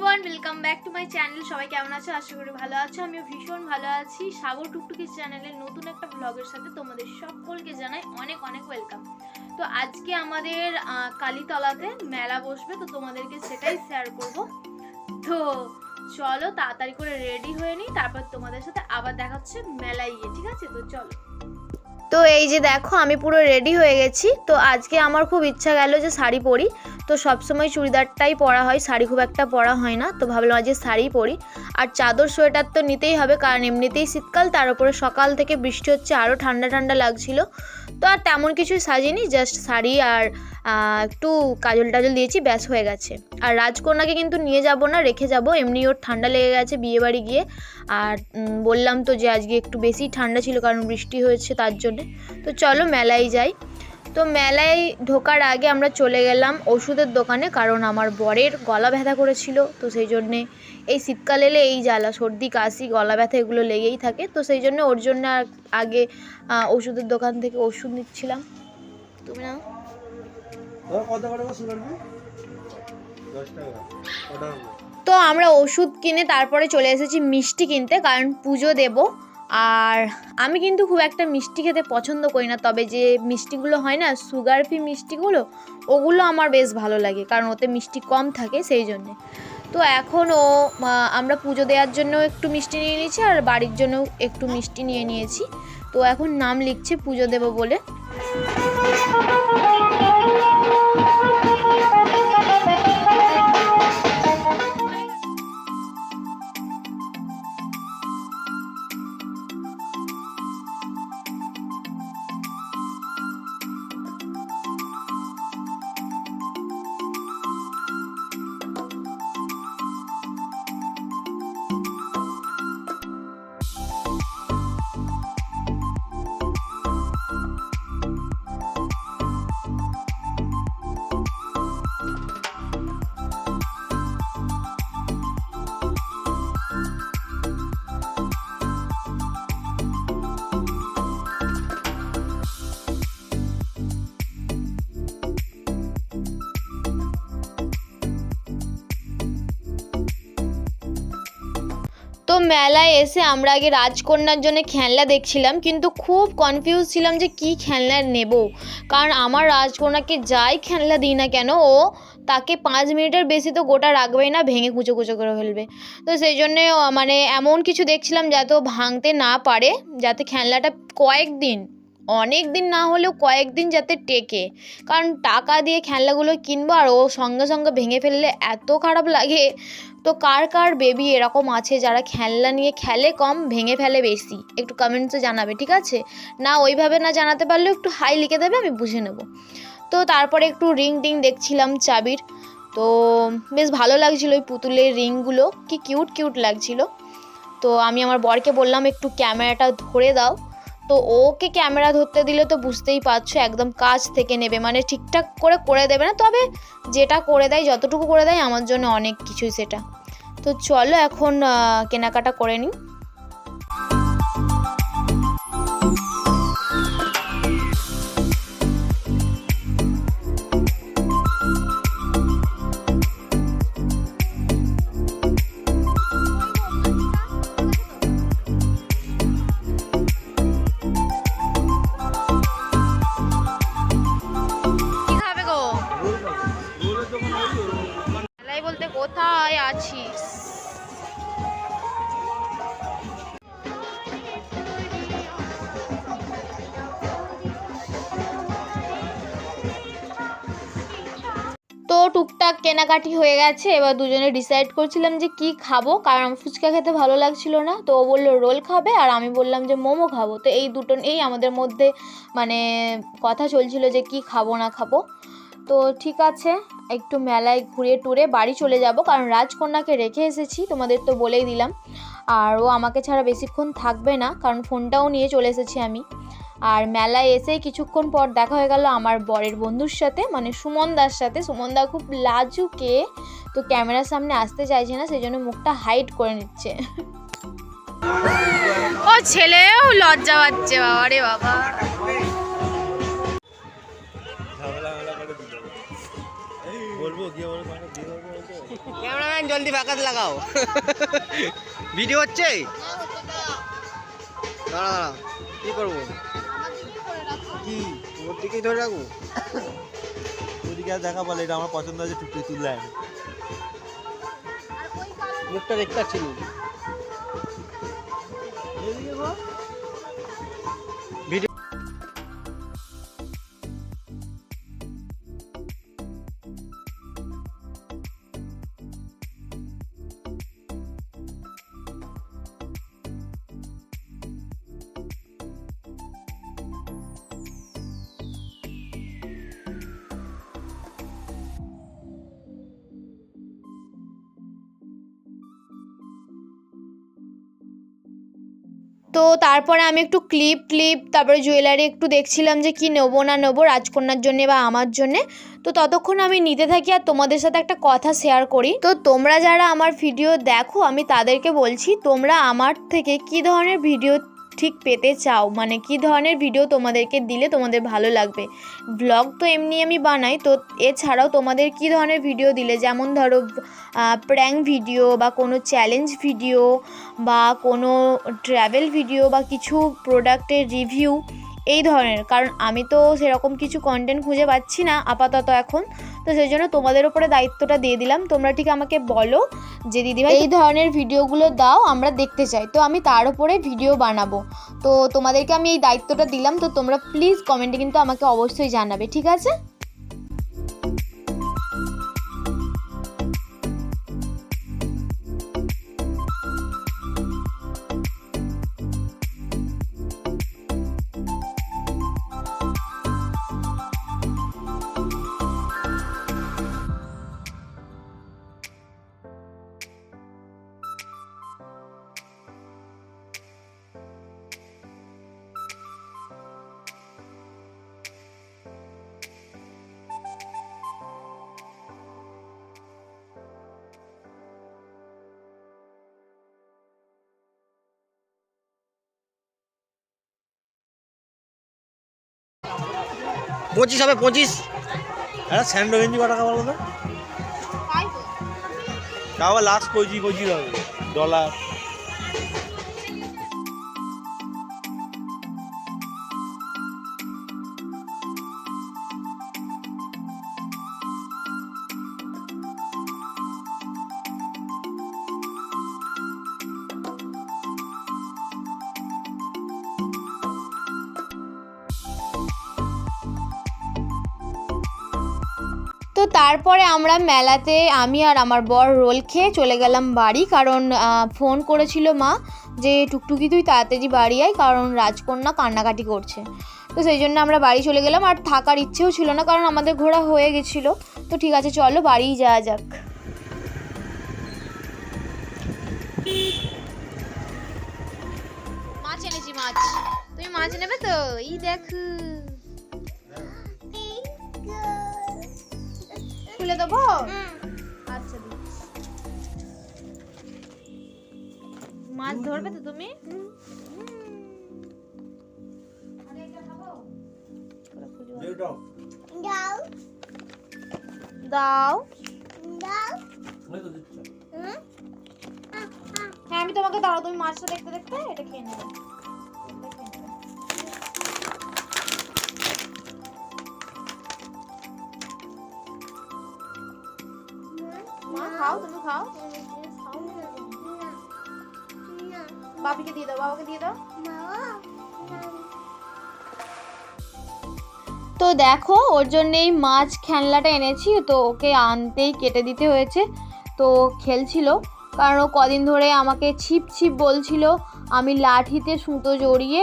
Everyone welcome back to my channel সবাই কেমন আছো? আশা করি ভালো আছো। আমিও ভীষণ ভালো আছি। সাগর টুকটুকি চ্যানেলের নতুন একটা ব্লগের সাথে তোমাদের সকলকে জানাই অনেক অনেক ওয়েলকাম তো আজকে আমাদের কালীতলাতে মেলা বসবে, তো তোমাদেরকে সেটাই শেয়ার করব। তো চলো তাড়াতাড়ি করে রেডি হয়ে নিই, তারপর তোমাদের সাথে আবার দেখা হচ্ছে মেলায় গিয়ে, ঠিক আছে? তো চলো। তো এই যে দেখো, আমি পুরো রেডি হয়ে গেছি। তো আজকে আমার খুব ইচ্ছা গেল যে শাড়ি পরি। তো সবসময় চুড়িদারটাই পরা হয়, শাড়ি খুব একটা পরা হয় না। তো ভাবলাম আজকে শাড়ি পরি। আর চাদর সোয়েটার তো নিতেই হবে, কারণ এমনিতেই শীতকাল, তার উপরে সকাল থেকে বৃষ্টি হচ্ছে আরও ঠান্ডা ঠান্ডা লাগছিল। তো আর তেমন কিছু সাজিনি জাস্ট শাড়ি আর একটু কাজল টাজল দিয়েছি, ব্যাস হয়ে গেছে। আর রাজকন্যাকে কিন্তু নিয়ে যাব না, রেখে যাব। এমনি ওর ঠান্ডা লেগে গেছে বিয়েবাড়ি গিয়ে। আর বললাম তো যে আজকে একটু বেশি ঠান্ডা ছিল কারণ বৃষ্টি হয়েছে তার জন্যে। তো চলো মেলায় যাই। তো মেলায় ঢোকার আগে আমরা চলে গেলাম ওষুধের দোকানে কারণ আমার বরের গলা ব্যথা করেছিল তো সেই জন্যে এই শীতকাল এলে এই জ্বালা সর্দি কাশি গলা ব্যথা এগুলো লেগেই থাকে তো সেই জন্য ওর জন্য আগে ওষুধের দোকান থেকে ওষুধ নিচ্ছিলাম। তুমি না? তো আমরা ওষুধ কিনে তারপরে চলে এসেছি মিষ্টি কিনতে কারণ পুজো দেব। আর আমি কিন্তু খুব একটা মিষ্টি খেতে পছন্দ করি না, তবে যে মিষ্টিগুলো হয় না সুগার ফ্রি মিষ্টিগুলো, ওগুলো আমার বেশ ভালো লাগে, কারণ ওতে মিষ্টি কম থাকে সেই জন্যে। তো এখনও আমরা পুজো দেওয়ার জন্য একটু মিষ্টি নিয়ে নিয়েছি, আর বাড়ির জন্য একটু মিষ্টি নিয়ে নিয়েছি। তো এখন নাম লিখছে পুজো দেব বলে। মেলায় এসে আমরা আগে রাজকন্যার জন্য খেলনা দেখছিলাম, কিন্তু খুব কনফিউজ ছিলাম যে কি খেলনা নেব। কারণ আমার রাজকন্যাকে যাই খেলনা দিই না কেন, ও তাকে পাঁচ মিনিটের বেশি তো গোটা রাখবেই না, ভেঙে কুচো কুচো করে ফেলবে। তো সেই জন্যে মানে এমন কিছু দেখছিলাম যাতে ও ভাঙতে না পারে, যাতে খেলনাটা কয়েকদিন অনেক দিন না হলেও কয়েকদিন যাতে টেকে। কারণ টাকা দিয়ে খেলনাগুলো কিনবো আর ও সঙ্গে সঙ্গে ভেঙে ফেললে এত খারাপ লাগে তো কার কার বেবি এরকম আছে যারা খেলনা নিয়ে খেলে কম, ভেঙে ফেলে বেশি? একটু কমেন্টসে জানাবে, ঠিক আছে? না ওইভাবে না জানাতে পারলেও একটু হাই লিখে দেবে, আমি বুঝে নেব। তো তারপরে একটু রিং টিং দেখছিলাম চাবির। তো বেশ ভালো লাগছিল ওই পুতুলের রিংগুলো কি কিউট কিউট লাগছিল। তো আমি আমার বরকে বললাম, একটু ক্যামেরাটা ধরে দাও। তো ওকে ক্যামেরা ধরতে দিলে তো বুঝতেই পারছ, একদম কাজ থেকে নেবে। মানে ঠিকঠাক করে করে দেবে না, তবে যেটা করে দেয়, যতটুকু করে দেয়, আমার জন্য অনেক কিছুই সেটা। তো চলো এখন কেনাকাটা করে নিই। টুকটাক কেনাকাটি হয়ে গেছে। এবার দুজনে ডিসাইড করছিলাম যে কি খাব, কারণ ফুচকা খেতে ভালো লাগছিল না। তো ও বলল, রোল খাবে? আর আমি বললাম যে, মোমো খাব। তো এই দুটো, এই আমাদের মধ্যে মানে কথা চলছিল যে, কি খাব না খাব। তো ঠিক আছে, একটু মেলায় ঘুরে টুরে বাড়ি চলে যাব, কারণ রাজকন্যাকে রেখে এসেছি, তোমাদের তো বলেই দিলাম। আর ও আমাকে ছাড়া বেশিক্ষণ থাকবে না, কারণ ফোনটাও নিয়ে চলে এসেছি আমি। আর মেলায় এসেই কিছুক্ষণ পর দেখা হয়ে গেল আমার বরের বন্ধুর সাথে মানে সুমন দার সাথে। সুমন দা খুব লাজুকে তো ক্যামেরার সামনে আসতে চাইছে না সেই জন্য মুখটা হাইড করে নিচ্ছে। ও ছেলেও লজ্জা পাচ্ছে বাবা রে বাবা। ক্যামেরাম্যান জলদি ফাঁকাতে লাগাও। ভিডিও হচ্ছে? দাঁড়া দাঁড়া কি করব? ওর দিকেই ধরে রাখব? ওদিকে আর দেখা বলে এটা আমার পছন্দ আছে টুকটুকি তুললে। মুখটা দেখতে পাচ্ছি তো তারপরে আমি একটু ক্লিপ ক্লিপ তারপরে জুয়েলারি একটু দেখছিলাম যে কি নেব না নেব রাজকন্যার জন্যে বা আমার জন্যে। তো ততক্ষণ আমি নিতে থাকি আর তোমাদের সাথে একটা কথা শেয়ার করি। তো তোমরা যারা আমার ভিডিও দেখো, আমি তাদেরকে বলছি, তোমরা আমার থেকে কি ধরনের ভিডিও ঠিক পেতে চাও? মানে কি ধরনের ভিডিও তোমাদেরকে দিলে তোমাদের ভালো লাগবে? ব্লগ তো এমনি আমি বানাই, তো এছাড়াও তোমাদের কি ধরনের ভিডিও দিলে? যেমন ধরো প্র্যাং ভিডিও বা কোনো চ্যালেঞ্জ ভিডিও বা কোনো ট্র্যাভেল ভিডিও বা কিছু প্রোডাক্টের রিভিউ এই ধরনের। কারণ আমি তো সেরকম কিছু কন্টেন্ট খুঁজে পাচ্ছি না আপাতত এখন। তো সেই জন্য তোমাদের উপরে দায়িত্বটা দিয়ে দিলাম। তোমরা ঠিক আমাকে বলো যে, দিদিভাই, এই ধরনের ভিডিওগুলো দাও, আমরা দেখতে চাই। তো আমি তার উপরে ভিডিও বানাবো। তো তোমাদেরকে আমি এই দায়িত্বটা দিলাম। তো তোমরা প্লিজ কমেন্টে কিন্তু আমাকে অবশ্যই জানাবে। ঠিক আছে? পঁচিশ হবে পঁচিশ। হ্যাঁ স্যান্ডো গেঞ্জি ক টাকা বলো তো? তাও লাস্ট কচি কচি হবে ডলার তারপরে আমরা মেলাতে আমি আর আমার বর রোল খেয়ে চলে গেলাম বাড়ি, কারণ ফোন করেছিল মা যে টুকটুকি তুই তাড়াতাড়ি বাড়ি আয়, কারণ রাজকন্যা কান্নাকাটি করছে। তো সেই জন্য আমরা বাড়ি চলে গেলাম, আর থাকার ইচ্ছেও ছিল না, কারণ আমাদের ঘোরা হয়ে গেছিল। তো ঠিক আছে, চলো বাড়িই যাওয়া যাক। মাছ এনেছি, মাছ। তুমি মাছ নেবে তো? এই দেখো। খুলে দেবো? আচ্ছা। মাছ ধরবে তো তুমি? দাও। হ্যাঁ আমি তোমাকে দাও তুমি মাছটা দেখতে দেখতে এটা খেয়ে নেবে। খাও। বাপিকে দিয়ে দাও, বাবাকে দিয়ে দাও। তো দেখো, ওর জন্য এই মাছ খেলনাটা এনেছি, তো ওকে আনতেই কেটে দিতে হয়েছে। তো খেলছিল, কারণ কদিন ধরে আমাকে ছিপ ছিপ বলছিল, আমি লাঠিতে সুতো জড়িয়ে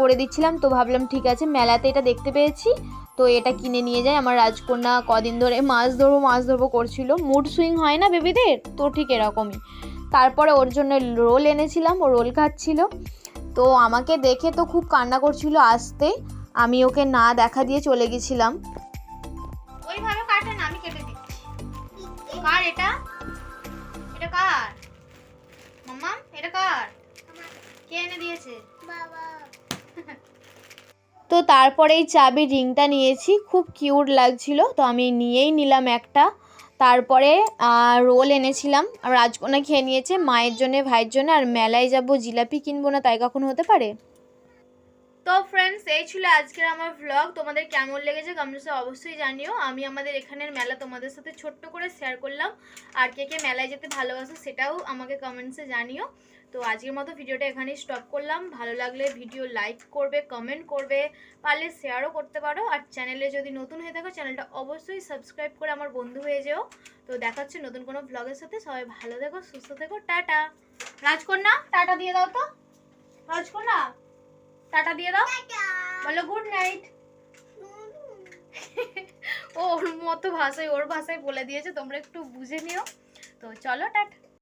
করে দিচ্ছিলাম। তো ভাবলাম ঠিক আছে মেলাতে এটা দেখতে পেয়েছি। তো এটা কিনে নিয়ে যায় আমার রাজকন্যা কদিন ধরে মাছ ধরবো মাছ ধরবো করছিল। মুড সুইং হয় না বেবিদের? তো ঠিক এরকমই। তারপরে ওর জন্য রোল এনেছিলাম ও রোল খাচ্ছিল। তো আমাকে দেখে তো খুব কান্না করছিল আসতে। আমি ওকে না দেখা দিয়ে চলে গেছিলাম। ওইভাবে কাটে না আমি কেটে দিচ্ছি। কার এটা? এটা কার? মাম্মা এটা কার? কে এনে দিয়েছে? তো তারপরে এই চাবির রিংটা নিয়েছি, খুব কিউট লাগছিল। তো আমি নিয়েই নিলাম একটা। তারপরে রোল এনেছিলাম। আর রাজকন্যা খেয়ে নিয়েছে, মায়ের জন্য, ভাইয়ের জন্য, আর মেলায় যাব, জিলাপি কিনবো না, তাই কখন হতে পারে? তো ফ্রেন্ডস এই ছিল আজকের আমার ভ্লগ তোমাদের কেমন লেগেছে কমেন্টসে অবশ্যই জানিও। আমি আমাদের এখানের মেলা তোমাদের সাথে ছোট্ট করে শেয়ার করলাম। আর কে কে মেলায় যেতে ভালোবাসো, সেটাও আমাকে কমেন্টসে জানিও। তো আজকের মতো ভিডিওটা এখানেই স্টপ করলাম। ভালো লাগলে ভিডিও লাইক করবে কমেন্ট করবে পারলে শেয়ারও করতে পারো। আর চ্যানেলে যদি নতুন হয়ে থাকো চ্যানেলটা অবশ্যই সাবস্ক্রাইব করে আমার বন্ধু হয়ে যেও। তো দেখা হচ্ছে নতুন কোনো ব্লগের সাথে। সবাই ভালো থেকো সুস্থ থেকো টাটা। রাজকন্যা টাটা দিয়ে দাও তো। রাজকন্যা টাটা দিয়ে দাও। বলো গুড নাইট ও ওর মতো ভাষায় ওর ভাষায় বলে দিয়েছে তোমরা একটু বুঝে নিও। তো চলো টাটা।